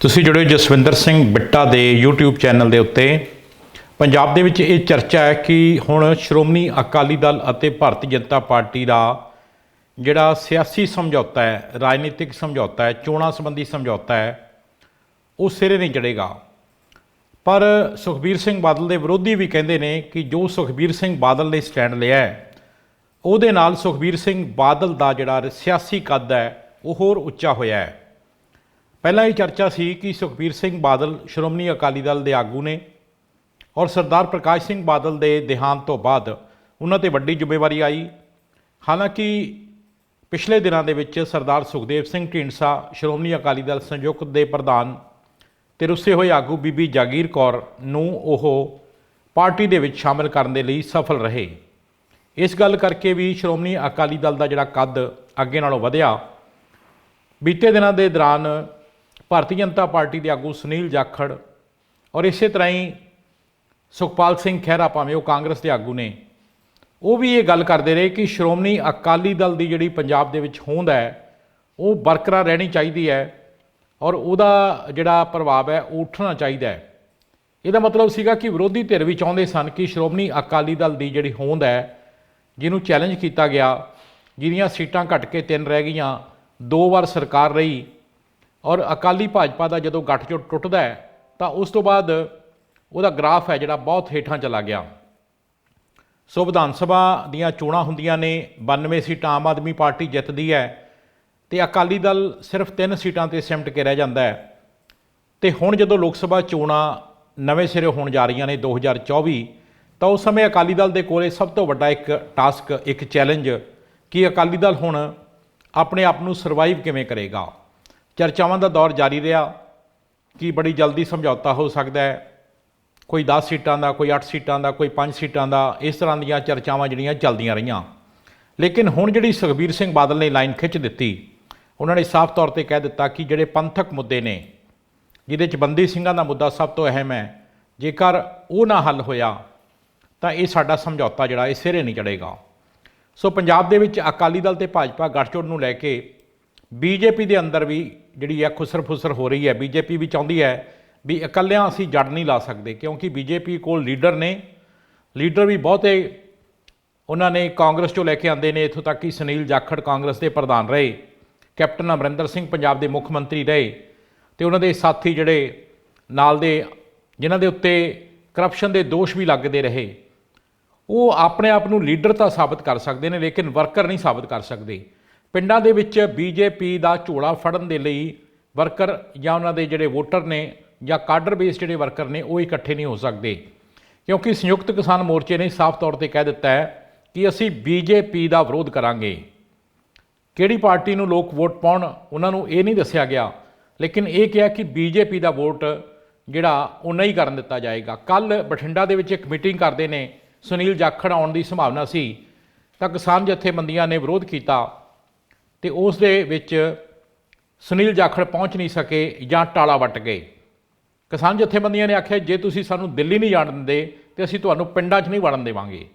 ਤੁਸੀਂ ਜੁੜੇ ਹੋ ਜਸਵਿੰਦਰ ਸਿੰਘ ਬਿੱਟਾ ਦੇ YouTube ਚੈਨਲ ਦੇ ਉੱਤੇ। ਪੰਜਾਬ ਦੇ ਵਿੱਚ ਇਹ ਚਰਚਾ ਹੈ ਕਿ ਹੁਣ ਸ਼੍ਰੋਮਣੀ ਅਕਾਲੀ ਦਲ ਅਤੇ ਭਾਰਤੀ ਜਨਤਾ ਪਾਰਟੀ ਦਾ ਜਿਹੜਾ ਸਿਆਸੀ ਸਮਝੌਤਾ ਹੈ, ਰਾਜਨੀਤਿਕ ਸਮਝੌਤਾ ਹੈ, ਚੋਣਾਂ ਸੰਬੰਧੀ ਸਮਝੌਤਾ ਹੈ, ਉਹ ਸਿਰੇ ਨਹੀਂ ਚੜੇਗਾ ਪਰ ਸੁਖਬੀਰ ਸਿੰਘ ਬਾਦਲ ਦੇ ਵਿਰੋਧੀ ਵੀ ਕਹਿੰਦੇ ਨੇ ਕਿ ਜੋ ਸੁਖਬੀਰ ਸਿੰਘ ਬਾਦਲ ਨੇ ਸਟੈਂਡ ਲਿਆ ਹੈ, ਉਹਦੇ ਨਾਲ ਸੁਖਬੀਰ ਸਿੰਘ ਬਾਦਲ ਦਾ ਜਿਹੜਾ ਸਿਆਸੀ ਕੱਦ ਹੈ, ਉਹ ਹੋਰ ਉੱਚਾ ਹੋਇਆ ਹੈ। ਪਹਿਲਾਂ ਇਹ ਚਰਚਾ ਸੀ ਕਿ ਸੁਖਬੀਰ ਸਿੰਘ ਬਾਦਲ ਸ਼੍ਰੋਮਣੀ ਅਕਾਲੀ ਦਲ ਦੇ ਆਗੂ ਨੇ ਔਰ ਸਰਦਾਰ ਪ੍ਰਕਾਸ਼ ਸਿੰਘ ਬਾਦਲ ਦੇ ਦੇਹਾਂਤ ਤੋਂ ਬਾਅਦ ਉਹਨਾਂ ਤੇ ਵੱਡੀ ਜ਼ਿੰਮੇਵਾਰੀ ਆਈ। ਹਾਲਾਂਕਿ ਪਿਛਲੇ ਦਿਨਾਂ ਦੇ ਵਿੱਚ ਸਰਦਾਰ ਸੁਖਦੇਵ ਸਿੰਘ ਢੀਂਡਸਾ ਸ਼੍ਰੋਮਣੀ ਅਕਾਲੀ ਦਲ ਸੰਯੁਕਤ ਦੇ ਪ੍ਰਧਾਨ ਤੇ ਰੁੱਸੇ ਹੋਏ ਆਗੂ ਬੀਬੀ ਜਾਗੀਰ ਕੌਰ ਨੂੰ ਉਹ ਪਾਰਟੀ ਦੇ ਵਿੱਚ ਸ਼ਾਮਲ ਕਰਨ ਦੇ ਲਈ ਸਫਲ ਰਹੇ। ਇਸ ਗੱਲ ਕਰਕੇ ਵੀ ਸ਼੍ਰੋਮਣੀ ਅਕਾਲੀ ਦਲ ਦਾ ਜਿਹੜਾ ਕੱਦ ਅੱਗੇ ਨਾਲੋਂ ਵਧਿਆ, ਬੀਤੇ ਦਿਨਾਂ ਦੇ ਦੌਰਾਨ ਭਾਰਤੀ ਜਨਤਾ ਪਾਰਟੀ ਦੇ ਆਗੂ ਸੁਨੀਲ ਜਾਖੜ ਔਰ ਇਸੇ ਤਰ੍ਹਾਂ ਹੀ ਸੁਖਪਾਲ ਸਿੰਘ ਖਹਿਰਾ, ਭਾਵੇਂ ਉਹ ਕਾਂਗਰਸ ਦੇ ਆਗੂ ਨੇ, ਉਹ ਵੀ ਇਹ ਗੱਲ ਕਰਦੇ ਰਹੇ ਕਿ ਸ਼੍ਰੋਮਣੀ ਅਕਾਲੀ ਦਲ ਦੀ ਜਿਹੜੀ ਪੰਜਾਬ ਦੇ ਵਿੱਚ ਹੋਂਦ ਹੈ, ਉਹ ਬਰਕਰਾਰ ਰਹਿਣੀ ਚਾਹੀਦੀ ਹੈ ਔਰ ਉਹਦਾ ਜਿਹੜਾ ਪ੍ਰਭਾਵ ਹੈ, ਉਹ ਉੱਠਣਾ ਚਾਹੀਦਾ ਹੈ। ਇਹਦਾ ਮਤਲਬ ਸੀਗਾ ਕਿ ਵਿਰੋਧੀ ਧਿਰ ਵੀ ਚਾਹੁੰਦੇ ਸਨ ਕਿ ਸ਼੍ਰੋਮਣੀ ਅਕਾਲੀ ਦਲ ਦੀ ਜਿਹੜੀ ਹੋਂਦ ਹੈ, ਜਿਹਨੂੰ ਚੈਲੰਜ ਕੀਤਾ ਗਿਆ, ਜਿਹਦੀਆਂ ਸੀਟਾਂ ਘਟ ਕੇ ਤਿੰਨ ਰਹਿ ਗਈਆਂ, ਦੋ ਵਾਰ ਸਰਕਾਰ ਰਹੀ ਔਰ ਅਕਾਲੀ ਭਾਜਪਾ ਦਾ ਜਦੋਂ ਗੱਠਜੋੜ ਟੁੱਟਦਾ ਹੈ, ਤਾਂ ਉਸ ਤੋਂ ਬਾਅਦ ਉਹਦਾ ਗ੍ਰਾਫ ਹੈ ਜਿਹੜਾ ਬਹੁਤ ਹੇਠਾਂ ਚਲਾ ਗਿਆ। ਸੋ ਵਿਧਾਨ ਸਭਾ ਦੀਆਂ ਚੋਣਾਂ ਹੁੰਦੀਆਂ ਨੇ 92 ਸੀਟਾਂ ਆਮ ਆਦਮੀ ਪਾਰਟੀ ਜਿੱਤਦੀ ਹੈ ਤੇ ਅਕਾਲੀ ਦਲ ਸਿਰਫ 3 ਸੀਟਾਂ ਤੇ ਸਿਮਟ ਕੇ ਰਹਿ ਜਾਂਦਾ ਹੈ। ਤੇ ਹੁਣ ਜਦੋਂ ਲੋਕ ਸਭਾ ਚੋਣਾਂ ਨਵੇਂ ਸਿਰੇ ਹੋਣ ਜਾ ਰਹੀਆਂ ਨੇ 2024 ਤਾਂ ਉਸ ਸਮੇਂ ਅਕਾਲੀ ਦਲ ਦੇ ਕੋਲੇ ਸਭ ਤੋਂ ਵੱਡਾ ਇੱਕ ਟਾਸਕ, ਇੱਕ ਚੈਲੰਜ, ਕਿ ਅਕਾਲੀ ਦਲ ਹੁਣ ਆਪਣੇ ਆਪ ਨੂੰ ਸਰਵਾਈਵ ਕਿਵੇਂ ਕਰੇਗਾ? ਚਰਚਾਵਾਂ ਦਾ ਦੌਰ ਜਾਰੀ ਰਿਹਾ। ਕਿ ਬੜੀ ਜਲਦੀ ਸਮਝੌਤਾ ਹੋ ਸਕਦਾ ਹੈ? ਕੋਈ 10 ਸੀਟਾਂ ਦਾ, ਕੋਈ 8 ਸੀਟਾਂ ਦਾ, ਕੋਈ 5 ਸੀਟਾਂ ਦਾ, ਇਸ ਤਰ੍ਹਾਂ ਦੀਆਂ ਚਰਚਾਵਾਂ ਜਿਹੜੀਆਂ ਚੱਲਦੀਆਂ ਰਹੀਆਂ। ਲੇਕਿਨ ਹੁਣ ਜਿਹੜੀ ਸੁਖਬੀਰ ਸਿੰਘ ਬਾਦਲ ਨੇ ਲਾਈਨ ਖਿੱਚ ਦਿੱਤੀ, ਉਹਨਾਂ ਨੇ ਸਾਫ਼ ਤੌਰ ਤੇ ਕਹਿ ਦਿੱਤਾ ਕਿ ਜਿਹੜੇ ਪੰਥਕ ਮੁੱਦੇ ਨੇ, ਜਿਹਦੇ ਚ ਬੰਦੀ ਸਿੰਘਾਂ ਦਾ ਮੁੱਦਾ ਸਭ ਤੋਂ ਅਹਿਮ ਹੈ, ਜੇਕਰ ਉਹ ਨਾ ਹੱਲ ਹੋਇਆ, ਤਾਂ ਇਹ ਸਾਡਾ ਸਮਝੌਤਾ ਜਿਹੜਾ, ਇਹ ਸਿਰੇ ਨਹੀਂ ਚੜੇਗਾ ਸੋ ਪੰਜਾਬ ਦੇ ਵਿੱਚ ਅਕਾਲੀ ਦਲ ਤੇ ਭਾਜਪਾ ਗੱਠਜੋੜ ਨੂੰ ਲੈ ਕੇ ਬੀਜੇਪੀ ਦੇ ਅੰਦਰ ਵੀ ਜਿਹੜੀ ਹੈ ਖੁਸਰ ਫੁਸਰ ਹੋ ਰਹੀ ਹੈ। ਬੀਜੇਪੀ ਵੀ ਚਾਹੁੰਦੀ ਹੈ ਵੀ ਇਕੱਲਿਆਂ ਅਸੀਂ ਜੜ ਨਹੀਂ ਲਾ ਸਕਦੇ, ਕਿਉਂਕਿ ਬੀਜੇਪੀ ਕੋਲ ਲੀਡਰ ਨੇ। ਲੀਡਰ ਵੀ ਬਹੁਤੇ ਉਹਨਾਂ ਨੇ ਕਾਂਗਰਸ ਚੋਂ ਲੈ ਕੇ ਆਂਦੇ ਨੇ, ਇੱਥੋਂ ਤੱਕ ਕਿ ਸੁਨੀਲ ਜਾਖੜ ਕਾਂਗਰਸ ਦੇ ਪ੍ਰਧਾਨ ਰਹੇ, ਕੈਪਟਨ ਅਮਰਿੰਦਰ ਸਿੰਘ ਪੰਜਾਬ ਦੇ ਮੁੱਖ ਮੰਤਰੀ ਰਹੇ, ਤੇ ਉਹਨਾਂ ਦੇ ਸਾਥੀ ਜਿਹੜੇ ਨਾਲ ਦੇ, ਜਿਨ੍ਹਾਂ ਦੇ ਉੱਤੇ ਕਰਪਸ਼ਨ ਦੇ ਦੋਸ਼ ਵੀ ਲੱਗਦੇ ਰਹੇ। ਉਹ ਆਪਣੇ ਆਪ ਨੂੰ ਲੀਡਰ ਤਾਂ ਸਾਬਤ ਕਰ ਸਕਦੇ ਨੇ, ਲੇਕਿਨ ਵਰਕਰ ਨਹੀਂ ਸਾਬਤ ਕਰ ਸਕਦੇ। ਪਿੰਡਾਂ ਦੇ ਵਿੱਚ ਬੀਜੇਪੀ ਦਾ ਝੋਲਾ ਫੜਨ ਦੇ ਲਈ ਵਰਕਰ ਜਾਂ ਉਹਨਾਂ ਦੇ ਜਿਹੜੇ ਵੋਟਰ ਨੇ ਜਾਂ ਕਾਡਰ ਬੇਸ ਜਿਹੜੇ ਵਰਕਰ ਨੇ ਉਹ ਇਕੱਠੇ ਨਹੀਂ ਹੋ ਸਕਦੇ। ਕਿਉਂਕਿ ਸੰਯੁਕਤ ਕਿਸਾਨ ਮੋਰਚੇ ਨੇ ਸਾਫ਼ ਤੌਰ ਤੇ ਕਹਿ ਦਿੱਤਾ ਹੈ ਕਿ ਅਸੀਂ ਬੀਜੇਪੀ ਦਾ ਵਿਰੋਧ ਕਰਾਂਗੇ। ਕਿਹੜੀ ਪਾਰਟੀ ਨੂੰ ਲੋਕ ਵੋਟ ਪਾਉਣ ਉਹਨਾਂ ਨੂੰ ਇਹ ਨਹੀਂ ਦੱਸਿਆ ਗਿਆ, ਲੇਕਿਨ ਇਹ ਕਿਹਾ ਕਿ ਬੀਜੇਪੀ ਦਾ ਵੋਟ ਜਿਹੜਾ ਉਹ ਨਹੀਂ ਕਰਨ ਦਿੱਤਾ ਜਾਏਗਾ। ਕੱਲ ਬਠਿੰਡਾ ਦੇ ਵਿੱਚ ਇੱਕ ਮੀਟਿੰਗ ਕਰਦੇ ਨੇ ਸੁਨੀਲ ਜਾਖੜ ਆਉਣ ਦੀ ਸੰਭਾਵਨਾ ਸੀ, ਤਾਂ ਕਿਸਾਨ ਜਥੇਬੰਦੀਆਂ ਨੇ ਵਿਰੋਧ ਕੀਤਾ। ਤੇ ਉਸ ਦੇ ਵਿੱਚ ਸੁਨੀਲ ਜਾਖੜ ਪਹੁੰਚ ਨਹੀਂ ਸਕੇ ਜਾਂ ਟਾਲਾ ਵੱਟ ਗਏ। ਕਿਸਾਨ ਜਥੇਬੰਦੀਆਂ ਨੇ ਆਖਿਆ, ਜੇ ਤੁਸੀਂ ਸਾਨੂੰ ਦਿੱਲੀ ਨਹੀਂ ਜਾਣ ਦਿੰਦੇ, ਤੇ ਅਸੀਂ ਤੁਹਾਨੂੰ ਪਿੰਡਾਂ 'ਚ ਨਹੀਂ ਵੜਨ ਦੇਵਾਂਗੇ।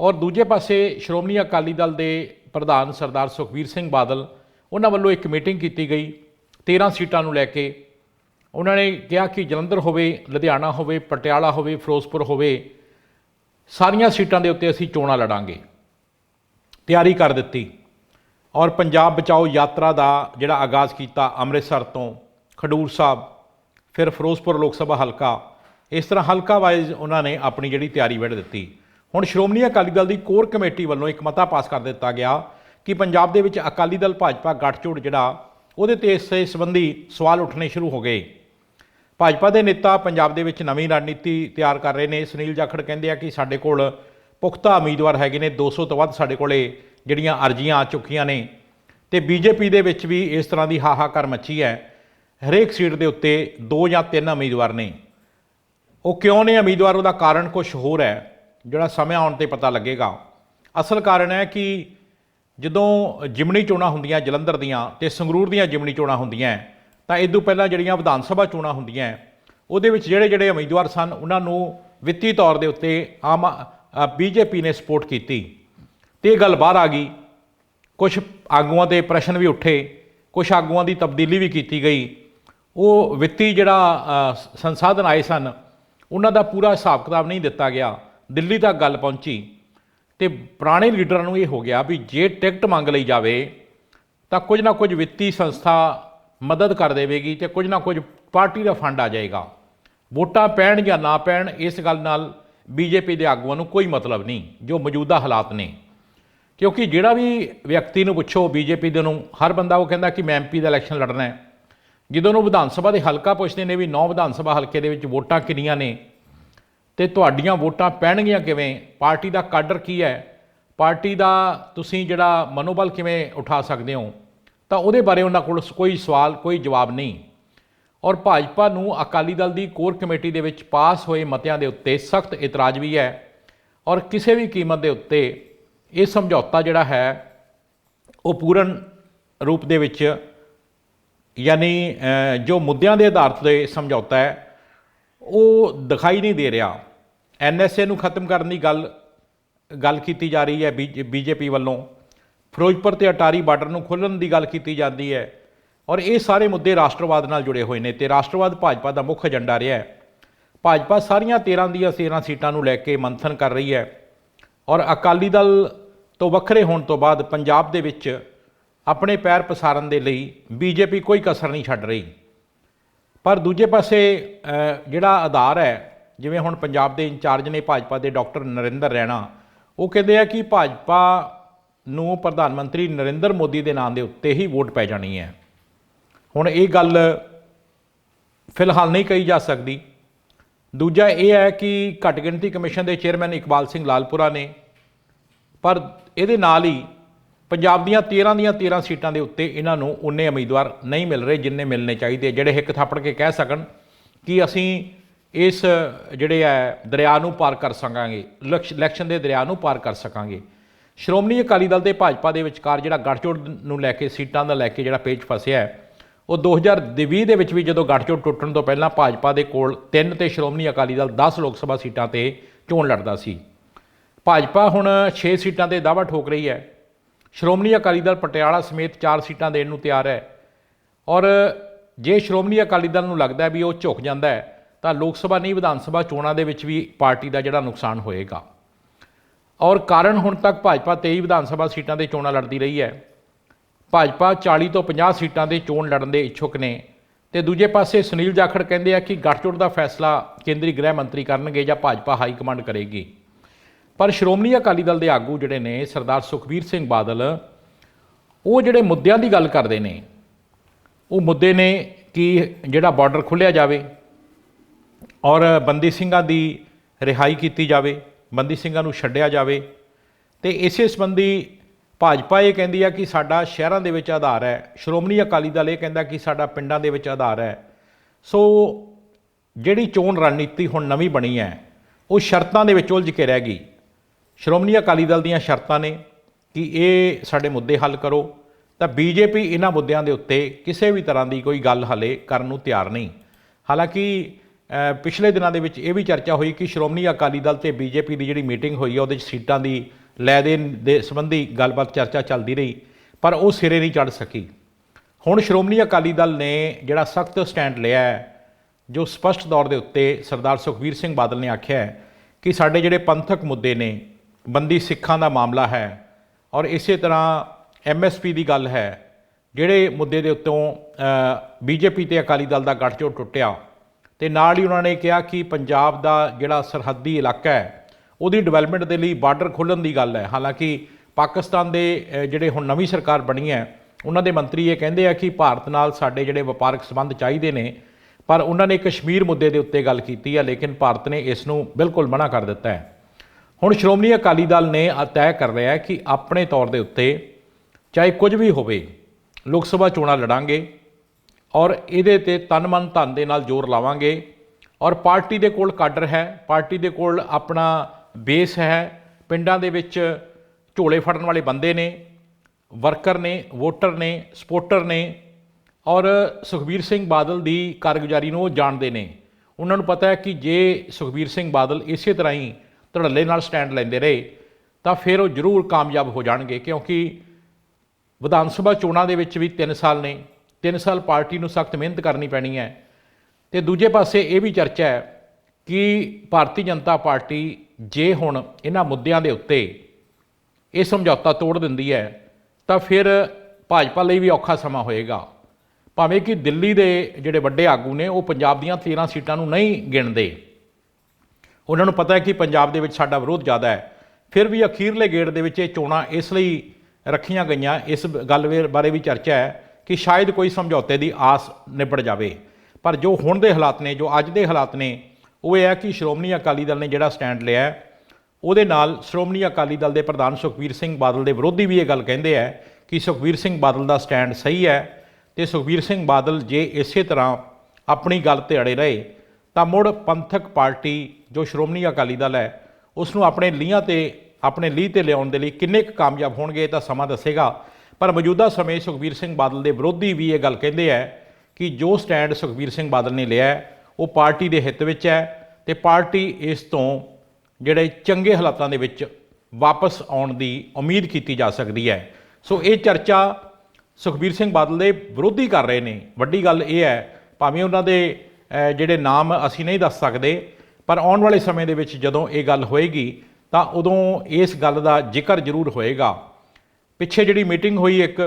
ਔਰ ਦੂਜੇ ਪਾਸੇ ਸ਼੍ਰੋਮਣੀ ਅਕਾਲੀ ਦਲ ਦੇ ਪ੍ਰਧਾਨ ਸਰਦਾਰ ਸੁਖਬੀਰ ਸਿੰਘ ਬਾਦਲ, ਉਹਨਾਂ ਵੱਲੋਂ ਇੱਕ ਮੀਟਿੰਗ ਕੀਤੀ ਗਈ 13 ਸੀਟਾਂ ਨੂੰ ਲੈ ਕੇ। ਉਹਨਾਂ ਨੇ ਕਿਹਾ ਕਿ ਜਲੰਧਰ ਹੋਵੇ, ਲੁਧਿਆਣਾ ਹੋਵੇ, ਪਟਿਆਲਾ ਹੋਵੇ, ਫਿਰੋਜ਼ਪੁਰ ਹੋਵੇ, ਸਾਰੀਆਂ ਸੀਟਾਂ ਦੇ ਉੱਤੇ ਅਸੀਂ ਚੋਣਾਂ ਲੜਾਂਗੇ। ਤਿਆਰੀ ਕਰ ਦਿੱਤੀ। ਔਰ ਪੰਜਾਬ ਬਚਾਓ ਯਾਤਰਾ ਦਾ ਜਿਹੜਾ ਆਗਾਜ਼ ਕੀਤਾ ਅੰਮ੍ਰਿਤਸਰ ਤੋਂ ਖਡੂਰ ਸਾਹਿਬ, ਫਿਰ ਫਿਰੋਜ਼ਪੁਰ ਲੋਕ ਸਭਾ ਹਲਕਾ, ਇਸ ਤਰ੍ਹਾਂ ਹਲਕਾ ਵਾਈਜ਼ ਉਹਨਾਂ ਨੇ ਆਪਣੀ ਜਿਹੜੀ ਤਿਆਰੀ ਵਿੱਢ ਦਿੱਤੀ। ਹੁਣ ਸ਼੍ਰੋਮਣੀ ਅਕਾਲੀ ਦਲ ਦੀ ਕੋਰ ਕਮੇਟੀ ਵੱਲੋਂ ਇੱਕ ਮਤਾ ਪਾਸ ਕਰ ਦਿੱਤਾ ਗਿਆ ਕਿ ਪੰਜਾਬ ਦੇ ਵਿੱਚ ਅਕਾਲੀ ਦਲ ਭਾਜਪਾ ਗੱਠਜੋੜ ਜਿਹੜਾ, ਉਹਦੇ ਤੇ ਇਸ ਸੰਬੰਧੀ ਸਵਾਲ ਉੱਠਣੇ ਸ਼ੁਰੂ ਹੋ ਗਏ। ਭਾਜਪਾ ਦੇ ਨੇਤਾ ਪੰਜਾਬ ਦੇ ਵਿੱਚ ਨਵੀਂ ਰਣਨੀਤੀ ਤਿਆਰ ਕਰ ਰਹੇ ਨੇ। ਸੁਨੀਲ ਜਾਖੜ ਕਹਿੰਦੇ ਆ ਕਿ ਸਾਡੇ ਕੋਲ ਪੁਖਤਾ ਉਮੀਦਵਾਰ ਹੈਗੇ ਨੇ 200 ਤੋਂ ਵੱਧ ਸਾਡੇ ਕੋਲੇ ਜਿਹੜੀਆਂ ਅਰਜ਼ੀਆਂ ਆ ਚੁੱਕੀਆਂ ਨੇ ਤੇ ਬੀਜੇਪੀ ਦੇ ਵਿੱਚ ਵੀ ਇਸ ਤਰ੍ਹਾਂ ਦੀ ਹਾਹਾਕਾਰ ਮੱਚੀ ਹੈ। ਹਰੇਕ ਸੀਟ ਦੇ ਉੱਤੇ ਦੋ ਜਾਂ ਤਿੰਨ ਉਮੀਦਵਾਰ ਨੇ। ਉਹ ਕਿਉਂ ਨੇ? ਉਮੀਦਵਾਰ ਉਹਦਾ ਕਾਰਨ ਕੁਝ ਹੋਰ ਹੈ, ਜਿਹੜਾ ਸਮਾਂ ਆਉਣ ਤੇ ਪਤਾ ਲੱਗੇਗਾ। ਅਸਲ ਕਾਰਨ ਹੈ ਕਿ ਜਦੋਂ ਜਿਮਣੀ ਚੋਣਾਂ ਹੁੰਦੀਆਂ ਜਲੰਧਰ ਦੀਆਂ ਤੇ ਸੰਗਰੂਰ ਦੀਆਂ ਜਿਮਣੀ ਚੋਣਾਂ ਹੁੰਦੀਆਂ, ਤਾਂ ਇਹ ਤੋਂ ਪਹਿਲਾਂ ਜਿਹੜੀਆਂ ਵਿਧਾਨ ਸਭਾ ਚੋਣਾਂ ਹੁੰਦੀਆਂ, ਉਹਦੇ ਵਿੱਚ ਜਿਹੜੇ ਜਿਹੜੇ ਉਮੀਦਵਾਰ ਸਨ, ਉਹਨਾਂ ਨੂੰ ਵਿੱਤੀ ਤੌਰ ਦੇ ਉੱਤੇ ਆਮ ਬੀਜੇਪੀ ਨੇ ਸਪੋਰਟ ਕੀਤੀ। ਤੇ ਇਹ ਗੱਲ ਬਾਹਰ ਆ ਗਈ। ਕੁਝ ਆਗੂਆਂ ਦੇ ਪ੍ਰਸ਼ਨ ਵੀ ਉੱਠੇ ਕੁਝ ਆਗੂਆਂ ਦੀ ਤਬਦੀਲੀ ਵੀ ਕੀਤੀ ਗਈ। ਉਹ ਵਿੱਤੀ ਜਿਹੜਾ ਸੰਸਾਧਨ ਆਏ ਸਨ, ਉਹਨਾਂ ਦਾ ਪੂਰਾ ਹਿਸਾਬ ਕਿਤਾਬ ਨਹੀਂ ਦਿੱਤਾ ਗਿਆ। ਦਿੱਲੀ ਤੱਕ ਗੱਲ ਪਹੁੰਚੀ। ਤੇ ਪੁਰਾਣੇ ਲੀਡਰਾਂ ਨੂੰ ਇਹ ਹੋ ਗਿਆ ਵੀ ਜੇ ਟਿਕਟ ਮੰਗ ਲਈ ਜਾਵੇ, ਤਾਂ ਕੁਝ ਨਾ ਕੁਝ ਵਿੱਤੀ ਸੰਸਥਾ ਮਦਦ ਕਰ ਦੇਵੇਗੀ ਤੇ ਕੁਝ ਨਾ ਕੁਝ ਪਾਰਟੀ ਦਾ ਫੰਡ ਆ ਜਾਏਗਾ। ਵੋਟਾਂ ਪੈਣ ਜਾਂ ਨਾ ਪੈਣ, ਇਸ ਗੱਲ ਨਾਲ ਬੀਜੇਪੀ ਦੇ ਆਗੂਆਂ ਨੂੰ ਕੋਈ ਮਤਲਬ ਨਹੀਂ, ਜੋ ਮੌਜੂਦਾ ਹਾਲਾਤ ਨੇ। ਕਿਉਂਕਿ ਜਿਹੜਾ ਵੀ ਵਿਅਕਤੀ ਨੂੰ ਪੁੱਛੋ ਬੀਜੇਪੀ ਦੇ ਨੂੰ, ਹਰ ਬੰਦਾ ਉਹ ਕਹਿੰਦਾ ਕਿ ਮੈਂ ਐਮਪੀ ਦਾ ਇਲੈਕਸ਼ਨ ਲੜਨਾ ਹੈ। ਜਦੋਂ ਉਹਨੂੰ ਵਿਧਾਨ ਸਭਾ ਦੇ ਹਲਕਾ ਪੁੱਛਦੇ ਨੇ ਵੀ ਨੌ ਵਿਧਾਨ ਸਭਾ ਹਲਕੇ ਦੇ ਵਿੱਚ ਵੋਟਾਂ ਕਿੰਨੀਆਂ ਨੇ, ਤੇ ਤੁਹਾਡੀਆਂ ਵੋਟਾਂ ਪੈਣਗੀਆਂ ਕਿਵੇਂ? ਪਾਰਟੀ ਦਾ ਕਾਡਰ ਕੀ ਹੈ? ਪਾਰਟੀ ਦਾ ਤੁਸੀਂ ਜਿਹੜਾ ਮਨੋਬਲ ਕਿਵੇਂ ਉਠਾ ਸਕਦੇ ਹੋ? ਤਾਂ ਉਹਦੇ ਬਾਰੇ ਉਹਨਾਂ ਕੋਲ ਕੋਈ ਸਵਾਲ, ਕੋਈ ਜਵਾਬ ਨਹੀਂ। ਔਰ ਭਾਜਪਾ ਨੂੰ ਅਕਾਲੀ ਦਲ ਦੀ ਕੋਰ ਕਮੇਟੀ ਦੇ ਵਿੱਚ ਪਾਸ ਹੋਏ ਮਤਿਆਂ ਦੇ ਉੱਤੇ ਸਖਤ ਇਤਰਾਜ਼ ਵੀ ਹੈ। ਔਰ ਕਿਸੇ ਵੀ ਕੀਮਤ ਦੇ ਉੱਤੇ ਇਹ ਸਮਝੌਤਾ ਜਿਹੜਾ ਹੈ, ਉਹ ਪੂਰਨ ਰੂਪ ਦੇ ਵਿੱਚ ਯਾਨੀ ਜੋ ਮੁੱਦਿਆਂ ਦੇ ਆਧਾਰ ਤੇ ਸਮਝੌਤਾ ਹੈ, ਉਹ ਦਿਖਾਈ ਨਹੀਂ ਦੇ ਰਿਹਾ। ਐਨਐਸਏ ਨੂੰ ਖਤਮ ਕਰਨ ਦੀ ਗੱਲ ਗੱਲ ਕੀਤੀ ਜਾ ਰਹੀ ਹੈ ਬੀਜੇਪੀ ਵੱਲੋਂ। ਫਿਰੋਜ਼ਪੁਰ ਤੇ ਅਟਾਰੀ ਬਾਰਡਰ ਨੂੰ ਖੋਲ੍ਹਣ ਦੀ ਗੱਲ ਕੀਤੀ ਜਾਂਦੀ ਹੈ ਔਰ ਇਹ ਸਾਰੇ ਮੁੱਦੇ ਰਾਸ਼ਟਰਵਾਦ ਨਾਲ ਜੁੜੇ ਹੋਏ ਨੇ ਤੇ ਰਾਸ਼ਟਰਵਾਦ ਭਾਜਪਾ ਦਾ ਮੁੱਖ ਏਜੰਡਾ ਰਿਹਾ ਹੈ। ਭਾਜਪਾ ਸਾਰੀਆਂ 13 ਦੀਆਂ 13 ਸੀਟਾਂ ਨੂੰ ਲੈ ਕੇ ਮੰਥਨ ਕਰ ਰਹੀ ਹੈ। ਔਰ ਅਕਾਲੀ ਦਲ ਤੋਂ ਵੱਖਰੇ ਹੋਣ ਤੋਂ ਬਾਅਦ ਪੰਜਾਬ ਦੇ ਵਿੱਚ ਆਪਣੇ ਪੈਰ ਪਸਾਰਨ ਦੇ ਲਈ ਬੀਜੇਪੀ ਕੋਈ ਕਸਰ ਨਹੀਂ ਛੱਡ ਰਹੀ। ਪਰ ਦੂਜੇ ਪਾਸੇ ਜਿਹੜਾ ਆਧਾਰ ਹੈ, ਜਿਵੇਂ ਹੁਣ ਪੰਜਾਬ ਦੇ ਇੰਚਾਰਜ ਨੇ ਭਾਜਪਾ ਦੇ ਡਾਕਟਰ ਨਰਿੰਦਰ ਰੈਣਾ, ਉਹ ਕਹਿੰਦੇ ਆ ਕਿ ਭਾਜਪਾ ਨੂੰ ਪ੍ਰਧਾਨ ਮੰਤਰੀ ਨਰਿੰਦਰ ਮੋਦੀ ਦੇ ਨਾਂ ਦੇ ਉੱਤੇ ਹੀ ਵੋਟ ਪੈ ਜਾਣੀ ਹੈ। ਹੁਣ ਇਹ ਗੱਲ ਫਿਲਹਾਲ ਨਹੀਂ ਕਹੀ ਜਾ ਸਕਦੀ। ਦੂਜਾ ਇਹ ਹੈ ਕਿ ਘੱਟ ਗਿਣਤੀ ਕਮਿਸ਼ਨ ਦੇ ਚੇਅਰਮੈਨ ਇਕਬਾਲ ਸਿੰਘ ਲਾਲਪੁਰਾ ਨੇ, ਪਰ ਇਹਦੇ ਨਾਲ ਹੀ ਪੰਜਾਬ ਦੀਆਂ 13 ਦੀਆਂ 13 ਸੀਟਾਂ ਦੇ ਉੱਤੇ ਇਹਨਾਂ ਨੂੰ ਉਨੇ ਉਮੀਦਵਾਰ ਨਹੀਂ ਮਿਲ ਰਹੇ ਜਿੰਨੇ ਮਿਲਣੇ ਚਾਹੀਦੇ, ਜਿਹੜੇ ਇੱਕ ਥਾਪੜ ਕੇ ਕਹਿ ਸਕਣ ਕਿ ਅਸੀਂ ਇਸ ਜਿਹੜੇ ਹੈ ਦਰਿਆ ਨੂੰ ਪਾਰ ਕਰ ਸਕਾਂਗੇ ਇਲੈਕਸ਼- ਇਲੈਕਸ਼ਨ ਦੇ ਦਰਿਆ ਨੂੰ ਪਾਰ ਕਰ ਸਕਾਂਗੇ। ਸ਼੍ਰੋਮਣੀ ਅਕਾਲੀ ਦਲ ਤੇ ਭਾਜਪਾ ਦੇ ਵਿਚਕਾਰ ਜਿਹੜਾ ਗੱਠਜੋੜ ਨੂੰ ਲੈ ਕੇ, ਸੀਟਾਂ ਦਾ ਲੈ ਕੇ ਜਿਹੜਾ ਪੇਚ ਫਸਿਆ ਹੈ ਉਹ 2020 ਦੇ ਵਿੱਚ ਵੀ ਜਦੋਂ ਗੱਠਜੋੜ ਟੁੱਟਣ ਤੋਂ ਪਹਿਲਾਂ ਭਾਜਪਾ ਦੇ ਕੋਲ 3 ਤੇ ਸ਼੍ਰੋਮਣੀ ਅਕਾਲੀ ਦਲ 10 ਲੋਕ ਸਭਾ ਸੀਟਾਂ ਤੇ ਚੋਣ ਲੜਦਾ ਸੀ। ਭਾਜਪਾ ਹੁਣ 6 ਸੀਟਾਂ ਤੇ ਦਾਅਵਾ ਠੋਕ ਰਹੀ ਹੈ। ਸ਼੍ਰੋਮਣੀ ਅਕਾਲੀ ਦਲ ਪਟਿਆਲਾ ਸਮੇਤ 4 ਸੀਟਾਂ ਦੇਣ ਨੂੰ ਤਿਆਰ ਹੈ। ਔਰ ਜੇ ਸ਼੍ਰੋਮਣੀ ਅਕਾਲੀ ਦਲ ਨੂੰ ਲੱਗਦਾ ਵੀ ਉਹ ਝੁਕ ਜਾਂਦਾ ਹੈ, ਤਾਂ ਲੋਕ ਸਭਾ ਨਹੀਂ, ਵਿਧਾਨ ਸਭਾ ਚੋਣਾਂ ਦੇ ਵਿੱਚ ਵੀ ਪਾਰਟੀ ਦਾ ਜਿਹੜਾ ਨੁਕਸਾਨ ਹੋਏਗਾ। ਔਰ ਕਾਰਨ ਹੁਣ ਤੱਕ ਭਾਜਪਾ 23 ਵਿਧਾਨ ਸਭਾ ਸੀਟਾਂ ਦੇ ਚੋਣਾਂ ਲੜਦੀ ਰਹੀ ਹੈ। ਭਾਜਪਾ 40 ਤੋਂ 50 ਸੀਟਾਂ ਦੇ ਚੋਣ ਲੜਨ ਦੇ ਇੱਛੁਕ ਨੇ। ਤੇ ਦੂਜੇ ਪਾਸੇ ਸੁਨੀਲ ਜਾਖੜ ਕਹਿੰਦੇ ਆ ਕਿ ਗੱਠਜੋੜ ਦਾ ਫੈਸਲਾ ਕੇਂਦਰੀ ਗ੍ਰਹਿ ਮੰਤਰੀ ਕਰਨਗੇ ਜਾਂ ਭਾਜਪਾ ਹਾਈ ਕਮਾਂਡ ਕਰੇਗੀ। ਪਰ ਸ਼੍ਰੋਮਣੀ ਅਕਾਲੀ ਦਲ ਦੇ ਆਗੂ ਜਿਹੜੇ ਨੇ, ਸਰਦਾਰ ਸੁਖਬੀਰ ਸਿੰਘ ਬਾਦਲ, ਉਹ ਜਿਹੜੇ ਮੁੱਦਿਆਂ ਦੀ ਗੱਲ ਕਰਦੇ ਨੇ, ਉਹ ਮੁੱਦੇ ਨੇ ਕਿ ਜਿਹੜਾ ਬਾਰਡਰ ਖੁੱਲਿਆ ਜਾਵੇ ਔਰ ਬੰਦੀ ਸਿੰਘਾਂ ਦੀ ਰਿਹਾਈ ਕੀਤੀ ਜਾਵੇ, ਬੰਦੀ ਸਿੰਘਾਂ ਨੂੰ ਛੱਡਿਆ ਜਾਵੇ। ਤੇ ਇਸੇ ਸੰਬੰਧੀ ਭਾਜਪਾ ਇਹ ਕਹਿੰਦੀ ਆ ਕਿ ਸਾਡਾ ਸ਼ਹਿਰਾਂ ਦੇ ਵਿੱਚ ਆਧਾਰ ਹੈ, ਸ਼੍ਰੋਮਣੀ ਅਕਾਲੀ ਦਲ ਇਹ ਕਹਿੰਦਾ ਕਿ ਸਾਡਾ ਪਿੰਡਾਂ ਦੇ ਵਿੱਚ ਆਧਾਰ ਹੈ। ਸੋ ਜਿਹੜੀ ਚੋਣ ਰਣਨੀਤੀ ਹੁਣ ਨਵੀਂ ਬਣੀ ਹੈ, ਉਹ ਸ਼ਰਤਾਂ ਦੇ ਵਿੱਚ ਉਲਝ ਕੇ ਰਹਿ ਗਈ। ਸ਼੍ਰੋਮਣੀ ਅਕਾਲੀ ਦਲ ਦੀਆਂ ਸ਼ਰਤਾਂ ਨੇ ਕਿ ਇਹ ਸਾਡੇ ਮੁੱਦੇ ਹੱਲ ਕਰੋ। ਤਾਂ ਬੀਜੇਪੀ ਇਹਨਾਂ ਮੁੱਦਿਆਂ ਦੇ ਉੱਤੇ ਕਿਸੇ ਵੀ ਤਰ੍ਹਾਂ ਦੀ ਕੋਈ ਗੱਲ ਹਲੇ ਕਰਨ ਨੂੰ ਤਿਆਰ ਨਹੀਂ। ਹਾਲਾਂਕਿ ਪਿਛਲੇ ਦਿਨਾਂ ਦੇ ਵਿੱਚ ਇਹ ਵੀ ਚਰਚਾ ਹੋਈ ਕਿ ਸ਼੍ਰੋਮਣੀ ਅਕਾਲੀ ਦਲ ਤੇ ਬੀਜੇਪੀ ਦੀ ਜਿਹੜੀ ਮੀਟਿੰਗ ਹੋਈ ਹੈ ਉਹਦੇ ਵਿੱਚ ਸੀਟਾਂ ਦੀ ਲੈ ਦੇ ਦੇ ਸੰਬੰਧੀ ਗੱਲਬਾਤ, ਚਰਚਾ ਚੱਲਦੀ ਰਹੀ, ਪਰ ਉਹ ਸਿਰੇ ਨਹੀਂ ਚੜ ਸਕੀ। ਹੁਣ ਸ਼੍ਰੋਮਣੀ ਅਕਾਲੀ ਦਲ ਨੇ ਜਿਹੜਾ ਸਖਤ ਸਟੈਂਡ ਲਿਆ ਹੈ, ਜੋ ਸਪਸ਼ਟ ਤੌਰ ਦੇ ਉੱਤੇ ਸਰਦਾਰ ਸੁਖਬੀਰ ਸਿੰਘ ਬਾਦਲ ਨੇ ਆਖਿਆ ਹੈ ਕਿ ਸਾਡੇ ਜਿਹੜੇ ਪੰਥਕ ਮੁੱਦੇ ਨੇ, ਬੰਦੀ ਸਿੱਖਾਂ ਦਾ ਮਾਮਲਾ ਹੈ, ਔਰ ਇਸੇ ਤਰ੍ਹਾਂ ਐਮਐਸਪੀ ਦੀ ਗੱਲ ਹੈ, ਜਿਹੜੇ ਮੁੱਦੇ ਦੇ ਉੱਤੋਂ ਬੀਜੇਪੀ ਤੇ ਅਕਾਲੀ ਦਲ ਦਾ ਗੱਠਜੋੜ ਟੁੱਟਿਆ, ਤੇ ਨਾਲ ਹੀ ਉਹਨਾਂ ਨੇ ਕਿਹਾ ਕਿ ਪੰਜਾਬ ਦਾ ਜਿਹੜਾ ਸਰਹੱਦੀ ਇਲਾਕਾ ਹੈ ਉਹਦੀ ਡਿਵੈਲਪਮੈਂਟ ਦੇ ਲਈ ਬਾਰਡਰ ਖੋਲ੍ਹਣ ਦੀ ਗੱਲ ਹੈ। ਹਾਲਾਂਕਿ ਪਾਕਿਸਤਾਨ ਦੇ ਜਿਹੜੇ ਹੁਣ ਨਵੀਂ ਸਰਕਾਰ ਬਣੀ ਹੈ, ਉਹਨਾਂ ਦੇ ਮੰਤਰੀ ਇਹ ਕਹਿੰਦੇ ਆ ਕਿ ਭਾਰਤ ਨਾਲ ਸਾਡੇ ਜਿਹੜੇ ਵਪਾਰਕ ਸੰਬੰਧ ਚਾਹੀਦੇ ਨੇ, ਪਰ ਉਹਨਾਂ ਨੇ ਕਸ਼ਮੀਰ ਮੁੱਦੇ ਦੇ ਉੱਤੇ ਗੱਲ ਕੀਤੀ ਹੈ ਲੇਕਿਨ ਭਾਰਤ ਨੇ ਇਸ ਨੂੰ ਬਿਲਕੁਲ ਮਨਾ ਕਰ ਦਿੱਤਾ ਹੈ। ਹੁਣ ਸ਼੍ਰੋਮਣੀ ਅਕਾਲੀ ਦਲ ਨੇ ਤੈਅ ਕਰ ਲਿਆ ਹੈ ਕਿ ਆਪਣੇ ਤੌਰ ਦੇ ਉੱਤੇ ਚਾਹੇ ਕੁਝ ਵੀ ਹੋਵੇ, ਲੋਕ ਸਭਾ ਚੋਣਾਂ ਲੜਾਂਗੇ ਔਰ ਇਹਦੇ ਤੇ ਤਨ ਮਨ ਧਨ ਦੇ ਨਾਲ ਜ਼ੋਰ ਲਾਵਾਂਗੇ ਔਰ ਪਾਰਟੀ ਦੇ ਕੋਲ ਕਾਡਰ ਹੈ, ਪਾਰਟੀ ਦੇ ਕੋਲ ਆਪਣਾ ਬੇਸ ਹੈ, ਪਿੰਡਾਂ ਦੇ ਵਿੱਚ ਝੋਲੇ ਫੜਨ ਵਾਲੇ ਬੰਦੇ ਨੇ, ਵਰਕਰ ਨੇ, ਵੋਟਰ ਨੇ ਸਪੋਰਟਰ ਨੇ ਔਰ ਸੁਖਬੀਰ ਸਿੰਘ ਬਾਦਲ ਦੀ ਕਾਰਗੁਜ਼ਾਰੀ ਨੂੰ ਉਹ ਜਾਣਦੇ ਨੇ। ਉਹਨਾਂ ਨੂੰ ਪਤਾ ਹੈ ਕਿ ਜੇ ਸੁਖਬੀਰ ਸਿੰਘ ਬਾਦਲ ਇਸੇ ਤਰ੍ਹਾਂ ਹੀ ਧੜੱਲੇ ਨਾਲ ਸਟੈਂਡ ਲੈਂਦੇ ਰਹੇ, ਤਾਂ ਫਿਰ ਉਹ ਜ਼ਰੂਰ ਕਾਮਯਾਬ ਹੋ ਜਾਣਗੇ ਕਿਉਂਕਿ ਵਿਧਾਨ ਸਭਾ ਚੋਣਾਂ ਦੇ ਵਿੱਚ ਵੀ 3 ਸਾਲ ਨੇ 3 ਸਾਲ ਪਾਰਟੀ ਨੂੰ ਸਖਤ ਮਿਹਨਤ ਕਰਨੀ ਪੈਣੀ ਹੈ। ਤੇ ਦੂਜੇ ਪਾਸੇ ਇਹ ਵੀ ਚਰਚਾ ਹੈ ਕਿ ਭਾਰਤੀ ਜਨਤਾ ਪਾਰਟੀ ਜੇ ਹੁਣ ਇਹਨਾਂ ਮੁੱਦਿਆਂ ਦੇ ਉੱਤੇ ਇਹ ਸਮਝੌਤਾ ਤੋੜ ਦਿੰਦੀ ਹੈ, ਤਾਂ ਫਿਰ ਭਾਜਪਾ ਲਈ ਵੀ ਔਖਾ ਸਮਾਂ ਹੋਏਗਾ। ਭਾਵੇਂ ਕਿ ਦਿੱਲੀ ਦੇ ਜਿਹੜੇ ਵੱਡੇ ਆਗੂ ਨੇ, ਉਹ ਪੰਜਾਬ ਦੀਆਂ 13 ਸੀਟਾਂ ਨੂੰ ਨਹੀਂ ਗਿਣਦੇ। ਉਹਨਾਂ ਨੂੰ ਪਤਾ ਹੈ ਕਿ ਪੰਜਾਬ ਦੇ ਵਿੱਚ ਸਾਡਾ ਵਿਰੋਧ ਜ਼ਿਆਦਾ ਹੈ। ਫਿਰ ਵੀ ਅਖੀਰਲੇ ਗੇੜ ਦੇ ਵਿੱਚ ਇਹ ਚੋਣਾਂ ਇਸ ਲਈ ਰੱਖੀਆਂ ਗਈਆਂ। ਇਸ ਗੱਲ ਵੇ- ਬਾਰੇ ਵੀ ਚਰਚਾ ਹੈ ਕਿ ਸ਼ਾਇਦ ਕੋਈ ਸਮਝੌਤੇ ਦੀ ਆਸ ਨਿਬੜ ਜਾਵੇ। ਪਰ ਜੋ ਹੁਣ ਦੇ ਹਾਲਾਤ ਨੇ, ਜੋ ਅੱਜ ਦੇ ਹਾਲਾਤ ਨੇ ਉਹ ਇਹ ਹੈ ਕਿ ਸ਼੍ਰੋਮਣੀ ਅਕਾਲੀ ਦਲ ਨੇ ਜਿਹੜਾ ਸਟੈਂਡ ਲਿਆ ਉਹਦੇ ਨਾਲ ਸ਼੍ਰੋਮਣੀ ਅਕਾਲੀ ਦਲ ਦੇ ਪ੍ਰਧਾਨ ਸੁਖਬੀਰ ਸਿੰਘ ਬਾਦਲ ਦੇ ਵਿਰੋਧੀ ਵੀ ਇਹ ਗੱਲ ਕਹਿੰਦੇ ਆ ਕਿ ਸੁਖਬੀਰ ਸਿੰਘ ਬਾਦਲ ਦਾ ਸਟੈਂਡ ਸਹੀ ਹੈ ਤੇ ਸੁਖਬੀਰ ਸਿੰਘ ਬਾਦਲ ਜੇ ਇਸੇ ਤਰ੍ਹਾਂ ਆਪਣੀ ਗੱਲ ਤੇ ਅੜੇ ਰਹੇ ਤਾਂ ਮੁੜ ਪੰਥਕ ਪਾਰਟੀ ਜੋ ਸ਼੍ਰੋਮਣੀ ਅਕਾਲੀ ਦਲ ਹੈ ਉਸ ਨੂੰ ਆਪਣੇ ਲੀਹਾਂ ਤੇ ਆਪਣੇ ਲੀਹ ਤੇ ਲਿਆਉਣ ਦੇ ਲਈ ਕਿੰਨੇ ਕੁ ਕਾਮਯਾਬ ਹੋਣਗੇ ਇਹ ਤਾਂ ਸਮਾਂ ਦੱਸੇਗਾ। ਪਰ ਮੌਜੂਦਾ ਸਮੇਂ ਸੁਖਬੀਰ ਸਿੰਘ ਬਾਦਲ ਦੇ ਵਿਰੋਧੀ ਵੀ ਇਹ ਗੱਲ ਕਹਿੰਦੇ ਹੈ ਕਿ ਜੋ ਸਟੈਂਡ ਸੁਖਬੀਰ ਸਿੰਘ ਬਾਦਲ ਨੇ ਲਿਆ ਹੈ, ਉਹ ਪਾਰਟੀ ਦੇ ਹਿੱਤ ਵਿੱਚ ਹੈ ਤੇ ਪਾਰਟੀ ਇਸ ਤੋਂ ਜਿਹੜੇ ਚੰਗੇ ਹਾਲਾਤਾਂ ਦੇ ਵਿੱਚ ਵਾਪਸ ਆਉਣ ਦੀ ਉਮੀਦ ਕੀਤੀ ਜਾ ਸਕਦੀ ਹੈ। ਸੋ ਇਹ ਚਰਚਾ ਸੁਖਬੀਰ ਸਿੰਘ ਬਾਦਲ ਦੇ ਵਿਰੋਧੀ ਕਰ ਰਹੇ ਨੇ। ਵੱਡੀ ਗੱਲ ਇਹ ਹੈ, ਭਾਵੇਂ ਉਹਨਾਂ ਦੇ ਜਿਹੜੇ ਨਾਮ ਅਸੀਂ ਨਹੀਂ ਦੱਸ ਸਕਦੇ, ਪਰ ਆਉਣ ਵਾਲੇ ਸਮੇਂ ਦੇ ਵਿੱਚ ਜਦੋਂ ਇਹ ਗੱਲ ਹੋਏਗੀ, ਤਾਂ ਉਦੋਂ ਇਸ ਗੱਲ ਦਾ ਜ਼ਿਕਰ ਜ਼ਰੂਰ ਹੋਏਗਾ। ਪਿੱਛੇ ਜਿਹੜੀ ਮੀਟਿੰਗ ਹੋਈ ਇੱਕ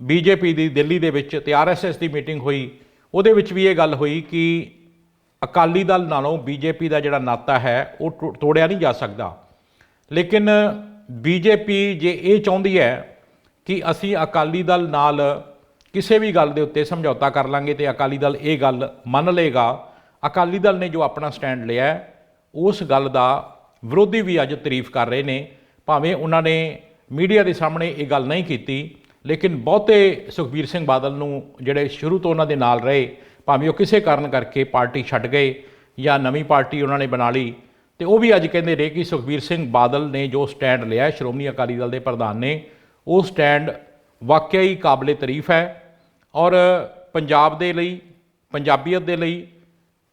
ਬੀਜੇਪੀ ਦੀ, ਦਿੱਲੀ ਦੇ ਵਿੱਚ ਤੇ ਆਰਐਸਐਸ ਦੀ ਮੀਟਿੰਗ ਹੋਈ, ਉਹਦੇ ਵਿੱਚ ਵੀ ਇਹ ਗੱਲ ਹੋਈ ਕਿ ਅਕਾਲੀ ਦਲ ਨਾਲੋਂ ਬੀਜੇਪੀ ਦਾ ਜਿਹੜਾ ਨਾਤਾ ਹੈ, ਉਹ ਟੋ- ਤੋੜਿਆ ਨਹੀਂ ਜਾ ਸਕਦਾ। ਲੇਕਿਨ ਬੀਜੇਪੀ ਜੇ ਇਹ ਚਾਹੁੰਦੀ ਹੈ ਕਿ ਅਸੀਂ ਅਕਾਲੀ ਦਲ ਨਾਲ ਕਿਸੇ ਵੀ ਗੱਲ ਦੇ ਉੱਤੇ ਸਮਝੌਤਾ ਕਰ ਲਾਂਗੇ ਤੇ ਅਕਾਲੀ ਦਲ ਇਹ ਗੱਲ ਮੰਨ ਲਏਗਾ, ਅਕਾਲੀ ਦਲ ਨੇ ਜੋ ਆਪਣਾ ਸਟੈਂਡ ਲਿਆ ਉਸ ਗੱਲ ਦਾ ਵਿਰੋਧੀ ਵੀ ਅੱਜ ਤਾਰੀਫ ਕਰ ਰਹੇ ਨੇ। ਭਾਵੇਂ ਉਹਨਾਂ ਨੇ ਮੀਡੀਆ ਦੇ ਸਾਹਮਣੇ ਇਹ ਗੱਲ ਨਹੀਂ ਕੀਤੀ, ਲੇਕਿਨ ਬਹੁਤੇ ਸੁਖਬੀਰ ਸਿੰਘ ਬਾਦਲ ਨੂੰ ਜਿਹੜੇ ਸ਼ੁਰੂ ਤੋਂ ਉਹਨਾਂ ਦੇ ਨਾਲ ਰਹੇ ਭਾਵੇਂ ਉਹ ਕਿਸੇ ਕਾਰਨ ਕਰਕੇ ਪਾਰਟੀ ਛੱਡ ਗਏ ਜਾਂ ਨਵੀਂ ਪਾਰਟੀ ਉਹਨਾਂ ਨੇ ਬਣਾ ਲਈ ਤੇ ਉਹ ਵੀ ਅੱਜ ਕਹਿੰਦੇ ਰਹੇ ਕਿ ਸੁਖਬੀਰ ਸਿੰਘ ਬਾਦਲ ਨੇ ਜੋ ਸਟੈਂਡ ਲਿਆ ਹੈ, ਸ਼੍ਰੋਮਣੀ ਅਕਾਲੀ ਦਲ ਦੇ ਪ੍ਰਧਾਨ ਨੇ ਉਹ ਸਟੈਂਡ ਵਾਕਿਆ ਹੀ ਕਾਬਲੇ ਤਾਰੀਫ ਹੈ ਔਰ ਪੰਜਾਬ ਦੇ ਲਈ ਪੰਜਾਬੀਅਤ ਦੇ ਲਈ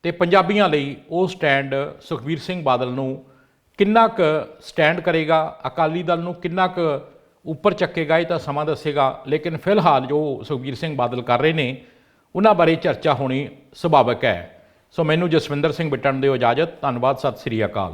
ਤੇ ਪੰਜਾਬੀਆਂ ਲਈ ਉਹ ਸਟੈਂਡ ਸੁਖਬੀਰ ਸਿੰਘ ਬਾਦਲ ਨੂੰ ਕਿੰਨਾ ਕੁ ਸਟੈਂਡ ਕਰੇਗਾ ਅਕਾਲੀ ਦਲ ਨੂੰ ਕਿੰਨਾ ਕੁ ਉੱਪਰ ਚੱਕੇਗਾ ਇਹ ਤਾਂ ਸਮਾਂ ਦੱਸੇਗਾ ਲੇਕਿਨ ਫਿਲਹਾਲ ਜੋ ਸੁਖਬੀਰ ਸਿੰਘ ਬਾਦਲ ਕਰ ਰਹੇ ਨੇ ਉਹਨਾਂ ਬਾਰੇ ਚਰਚਾ ਹੋਣੀ ਸੁਭਾਵਿਕ ਹੈ। ਸੋ ਮੈਨੂੰ ਜਸਵਿੰਦਰ ਸਿੰਘ ਬਿੱਟਣ ਦਿਓ ਇਜਾਜ਼ਤ। ਧੰਨਵਾਦ। ਸਤਿ ਸ੍ਰੀ ਅਕਾਲ।